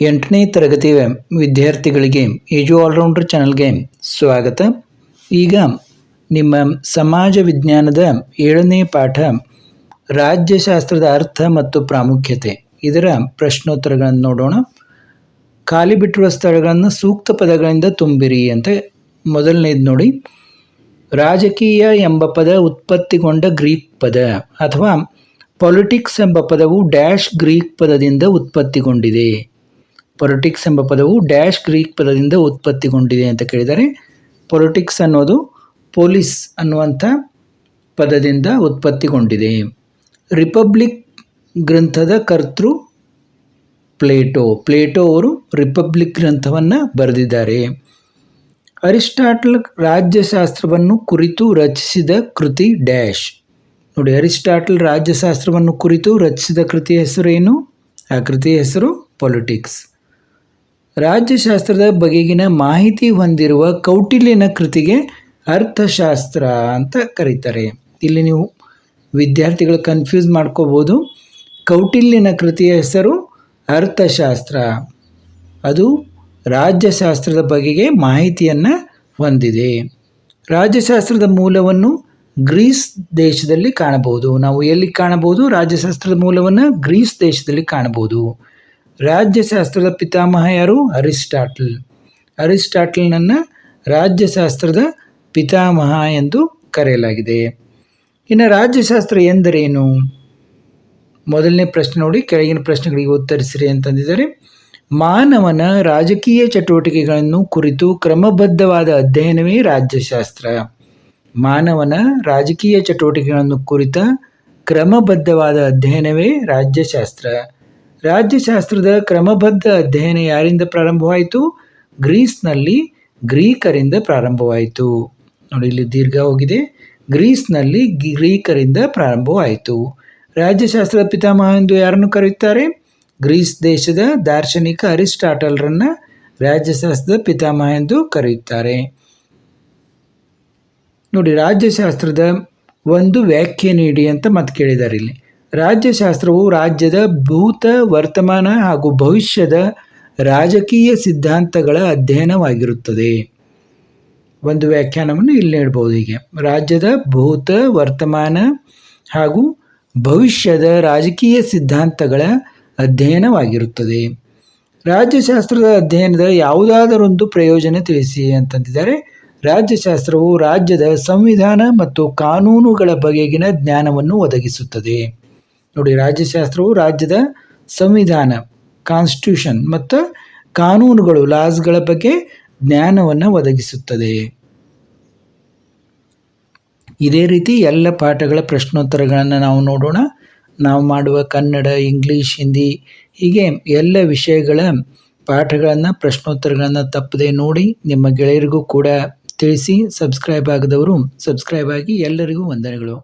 ಎಂಟನೇ ತರಗತಿಯ ವಿದ್ಯಾರ್ಥಿಗಳಿಗೆ ಏಜು ಆಲ್ರೌಂಡರ್ ಚಾನಲ್ಗೆ ಸ್ವಾಗತ. ಈಗ ನಿಮ್ಮ ಸಮಾಜ ವಿಜ್ಞಾನದ ಏಳನೇ ಪಾಠ, ರಾಜ್ಯಶಾಸ್ತ್ರದ ಅರ್ಥ ಮತ್ತು ಪ್ರಾಮುಖ್ಯತೆ. ಇದರ ಪ್ರಶ್ನೋತ್ತರಗಳನ್ನು ನೋಡೋಣ. ಖಾಲಿ ಬಿಟ್ಟಿರುವ ಸ್ಥಳಗಳನ್ನು ಸೂಕ್ತ ಪದಗಳಿಂದ ತುಂಬಿರಿ ಅಂತ ಮೊದಲನೇದು ನೋಡಿ. ರಾಜಕೀಯ ಎಂಬ ಪದ ಉತ್ಪತ್ತಿಗೊಂಡ ಗ್ರೀಕ್ ಪದ ಅಥವಾ ಪೊಲಿಟಿಕ್ಸ್ ಎಂಬ ಪದವು ಡ್ಯಾಶ್ ಗ್ರೀಕ್ ಪದದಿಂದ ಉತ್ಪತ್ತಿಗೊಂಡಿದೆ. ಪೊಲಿಟಿಕ್ಸ್ ಎಂಬ ಪದವು ಡ್ಯಾಶ್ ಗ್ರೀಕ್ ಪದದಿಂದ ಉತ್ಪತ್ತಿಗೊಂಡಿದೆ ಅಂತ ಕೇಳಿದರೆ ಪೊಲಿಟಿಕ್ಸ್ ಅನ್ನೋದು ಪೊಲೀಸ್ ಅನ್ನುವಂಥ ಪದದಿಂದ ಉತ್ಪತ್ತಿಗೊಂಡಿದೆ. ರಿಪಬ್ಲಿಕ್ ಗ್ರಂಥದ ಕರ್ತೃ ಪ್ಲೇಟೋ. ಪ್ಲೇಟೋ ಅವರು ರಿಪಬ್ಲಿಕ್ ಗ್ರಂಥವನ್ನು ಬರೆದಿದ್ದಾರೆ. ಅರಿಸ್ಟಾಟಲ್ ರಾಜ್ಯಶಾಸ್ತ್ರವನ್ನು ಕುರಿತು ರಚಿಸಿದ ಕೃತಿ ಡ್ಯಾಶ್. ನೋಡಿ, ಅರಿಸ್ಟಾಟಲ್ ರಾಜ್ಯಶಾಸ್ತ್ರವನ್ನು ಕುರಿತು ರಚಿಸಿದ ಕೃತಿಯ ಹೆಸರು ಏನು ಆ ಕೃತಿಯ ಹೆಸರು ಪೊಲಿಟಿಕ್ಸ್. ರಾಜ್ಯಶಾಸ್ತ್ರದ ಬಗೆಗಿನ ಮಾಹಿತಿ ಹೊಂದಿರುವ ಕೌಟಿಲ್ಯನ ಕೃತಿಗೆ ಅರ್ಥಶಾಸ್ತ್ರ ಅಂತ ಕರೀತಾರೆ. ಇಲ್ಲಿ ನೀವು ವಿದ್ಯಾರ್ಥಿಗಳು ಕನ್ಫ್ಯೂಸ್ ಮಾಡ್ಕೋಬೋದು. ಕೌಟಿಲ್ಯನ ಕೃತಿಯ ಹೆಸರು ಅರ್ಥಶಾಸ್ತ್ರ. ಅದು ರಾಜ್ಯಶಾಸ್ತ್ರದ ಬಗೆಗೆ ಮಾಹಿತಿಯನ್ನು ಹೊಂದಿದೆ. ರಾಜ್ಯಶಾಸ್ತ್ರದ ಮೂಲವನ್ನು ಗ್ರೀಸ್ ದೇಶದಲ್ಲಿ ಕಾಣಬಹುದು. ನಾವು ಎಲ್ಲಿ ಕಾಣಬಹುದು? ರಾಜ್ಯಶಾಸ್ತ್ರದ ಮೂಲವನ್ನು ಗ್ರೀಸ್ ದೇಶದಲ್ಲಿ ಕಾಣಬಹುದು. ರಾಜ್ಯಶಾಸ್ತ್ರದ ಪಿತಾಮಹ ಯಾರು ಅರಿಸ್ಟಾಟಲ್. ಅರಿಸ್ಟಾಟಲ್ನನ್ನು ರಾಜ್ಯಶಾಸ್ತ್ರದ ಪಿತಾಮಹ ಎಂದು ಕರೆಯಲಾಗಿದೆ. ಇನ್ನು ರಾಜ್ಯಶಾಸ್ತ್ರ ಎಂದರೇನು? ಮೊದಲನೇ ಪ್ರಶ್ನೆ ನೋಡಿ, ಕೆಳಗಿನ ಪ್ರಶ್ನೆಗಳಿಗೆ ಉತ್ತರಿಸಿರಿ ಅಂತಂದಿದ್ದಾರೆ. ಮಾನವನ ರಾಜಕೀಯ ಚಟುವಟಿಕೆಗಳನ್ನು ಕುರಿತು ಕ್ರಮಬದ್ಧವಾದ ಅಧ್ಯಯನವೇ ರಾಜ್ಯಶಾಸ್ತ್ರ. ಮಾನವನ ರಾಜಕೀಯ ಚಟುವಟಿಕೆಗಳನ್ನು ಕುರಿತ ಕ್ರಮಬದ್ಧವಾದ ಅಧ್ಯಯನವೇ ರಾಜ್ಯಶಾಸ್ತ್ರ. ರಾಜ್ಯಶಾಸ್ತ್ರದ ಕ್ರಮಬದ್ಧ ಅಧ್ಯಯನ ಯಾರಿಂದ ಪ್ರಾರಂಭವಾಯಿತು? ಗ್ರೀಸ್ನಲ್ಲಿ ಗ್ರೀಕರಿಂದ ಪ್ರಾರಂಭವಾಯಿತು. ನೋಡಿ, ಇಲ್ಲಿ ದೀರ್ಘ ಹೋಗಿದೆ. ಗ್ರೀಸ್ನಲ್ಲಿ ಗ್ರೀಕರಿಂದ ಪ್ರಾರಂಭವಾಯಿತು. ರಾಜ್ಯಶಾಸ್ತ್ರದ ಪಿತಾಮಹ ಎಂದು ಯಾರನ್ನು ಕರೆಯುತ್ತಾರೆ? ಗ್ರೀಸ್ ದೇಶದ ದಾರ್ಶನಿಕ ಅರಿಸ್ಟಾಟಲ್ರನ್ನು ರಾಜ್ಯಶಾಸ್ತ್ರದ ಪಿತಾಮಹ ಎಂದು ಕರೆಯುತ್ತಾರೆ. ನೋಡಿ, ರಾಜ್ಯಶಾಸ್ತ್ರದ ಒಂದು ವ್ಯಾಖ್ಯೆ ನೀಡಿ ಅಂತ ಮತ್ತೆ ಕೇಳಿದ್ದಾರೆ ಇಲ್ಲಿ. ರಾಜ್ಯಶಾಸ್ತ್ರವು ರಾಜ್ಯದ ಭೂತ, ವರ್ತಮಾನ ಹಾಗೂ ಭವಿಷ್ಯದ ರಾಜಕೀಯ ಸಿದ್ಧಾಂತಗಳ ಅಧ್ಯಯನವಾಗಿರುತ್ತದೆ. ಒಂದು ವ್ಯಾಖ್ಯಾನವನ್ನು ಇಲ್ಲಿ ನೀಡ್ಬೋದು ಹೀಗೆ. ರಾಜ್ಯದ ಭೂತ, ವರ್ತಮಾನ ಹಾಗೂ ಭವಿಷ್ಯದ ರಾಜಕೀಯ ಸಿದ್ಧಾಂತಗಳ ಅಧ್ಯಯನವಾಗಿರುತ್ತದೆ. ರಾಜ್ಯಶಾಸ್ತ್ರದ ಅಧ್ಯಯನದ ಯಾವುದಾದರೊಂದು ಪ್ರಯೋಜನ ತಿಳಿಸಿ ಅಂತಂದಿದ್ದಾರೆ. ರಾಜ್ಯಶಾಸ್ತ್ರವು ರಾಜ್ಯದ ಸಂವಿಧಾನ ಮತ್ತು ಕಾನೂನುಗಳ ಬಗೆಗಿನ ಜ್ಞಾನವನ್ನು ಒದಗಿಸುತ್ತದೆ. ನೋಡಿ, ರಾಜ್ಯಶಾಸ್ತ್ರವು ರಾಜ್ಯದ ಸಂವಿಧಾನ ಕಾನ್ಸ್ಟಿಟ್ಯೂಷನ್ ಮತ್ತು ಕಾನೂನುಗಳು ಲಾಸ್ಗಳ ಬಗ್ಗೆ ಜ್ಞಾನವನ್ನು ಒದಗಿಸುತ್ತದೆ. ಇದೇ ರೀತಿ ಎಲ್ಲ ಪಾಠಗಳ ಪ್ರಶ್ನೋತ್ತರಗಳನ್ನು ನಾವು ನೋಡೋಣ. ನಾವು ಮಾಡುವ ಕನ್ನಡ, ಇಂಗ್ಲೀಷ್, ಹಿಂದಿ, ಹೀಗೆ ಎಲ್ಲ ವಿಷಯಗಳ ಪಾಠಗಳನ್ನು, ಪ್ರಶ್ನೋತ್ತರಗಳನ್ನು ತಪ್ಪದೆ ನೋಡಿ ನಿಮ್ಮ ಗೆಳೆಯರಿಗೂ ಕೂಡ ತಿಳಿಸಿ ಸಬ್ಸ್ಕ್ರೈಬ್ ಆಗದವರು ಸಬ್ಸ್ಕ್ರೈಬ್ ಆಗಿ ಎಲ್ಲರಿಗೂ ವಂದನೆಗಳು.